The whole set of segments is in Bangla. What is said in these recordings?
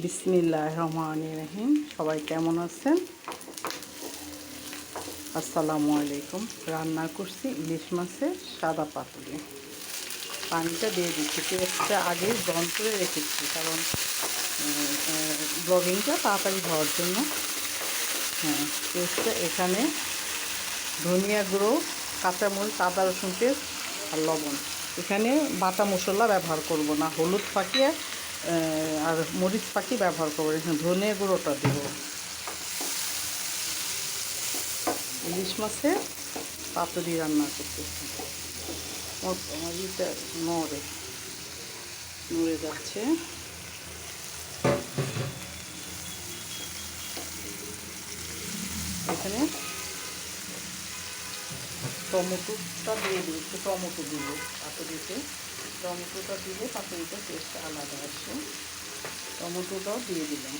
বিসমিল্লাহ রহমান রহিম। সবাই কেমন আছেন? আসসালামু আলাইকুম। রান্না করছি ইলিশ মাছের সাদা পাতুরি। পানিটা দিয়ে দিচ্ছি। পেঁয়াজটা আগে গরম করে রেখেছি, কারণ ব্লগিংটা তাড়াতাড়ি হওয়ার জন্য। হ্যাঁ পেঁয়াজটা এখানে ধনিয়া গুঁড়ো, কাঁচামরিচ, আদা, রসুন পেস্ট আর লবণ। এখানে বাটা মশলা ব্যবহার করব না। হলুদ পাকিয়ে আর মরিচ পাখি ব্যবহার করব এখানে ধনে গুঁড়োটা দেব। ইলিশ মাছের পাতুরি রান্না করতেছি নড়ে নড়ে যাচ্ছে। এখানে টমেটোটা দিয়ে একটু টমেটো দিব পাতুরিতে। টমেটোটা দিলে পাতুরিটা টেস্ট আলাদা আসে। টমেটোটাও দিয়ে দিলাম।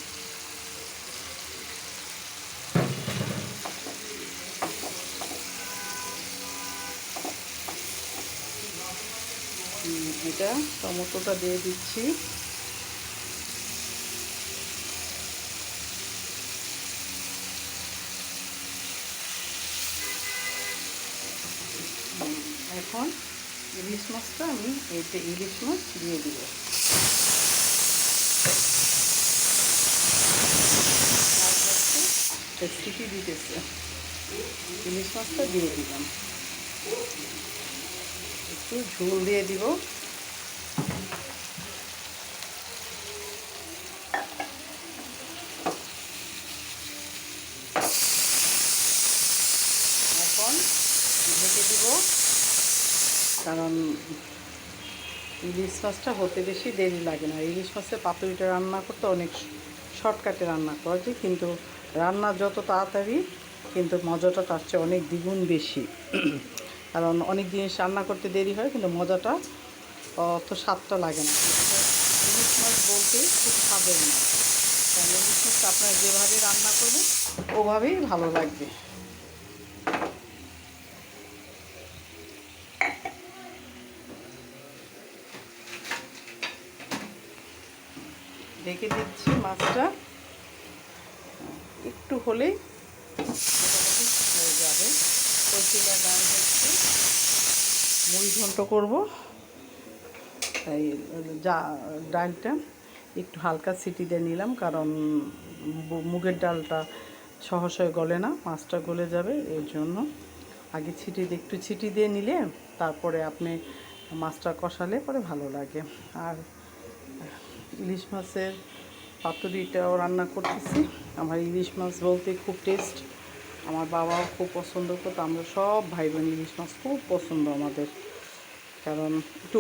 এটা টমেটোটা দিয়ে দিচ্ছি। এখন ইলিশ মাছটা আমি এতে ইলিশ মাছ দিয়ে দিব। সিটি দিতেছে। ইলিশ মাছটা দিয়ে দিলাম। একটু ঝোল দিয়ে দিব। এখন ঢেকে দিব। কারণ ইলিশ মাছটা হতে বেশি দেরি লাগে না। ইলিশ মাছের পাতুরিটা রান্না করতে অনেক শর্টকাটে রান্না করা যায়, কিন্তু রান্না যত তাড়াতাড়ি, কিন্তু মজাটা তার চেয়ে অনেক দ্বিগুণ বেশি। কারণ অনেক জিনিস রান্না করতে দেরি হয়, কিন্তু মজাটা অত স্বাদটা লাগে না। ইলিশ মাছ বলতে খুব স্বাদের না কারণ ইলিশ মাছটা আপনারা যেভাবে রান্না করবেন, ওভাবেই ভালো লাগবে। ঢেকে দিচ্ছি মাছটা। একটু হলেই মোটামুটি হয়ে যাবে। কচিলা ডাল হচ্ছে। মুড়ি ঘন্ট করব। এই, যা, ডালটা একটু হালকা সিটি দিয়ে নিলাম, কারণ মুগের ডালটা সহসয় গলে না, মাছটা গলে যাবে, এর জন্য। আগে ছিটি দিয়ে, একটু ছিটি দিয়ে নিলে তারপরে আপনি মাছটা কষালে পরে ভালো লাগে। আর ইলিশ মাছের পাতুরিটাও রান্না করতেছি। আমার ইলিশ মাছ বলতে খুব টেস্ট আমার বাবাও খুব পছন্দ করতো। আমরা সব ভাই বোন ইলিশ মাছ খুব পছন্দ আমাদের। কারণ একটু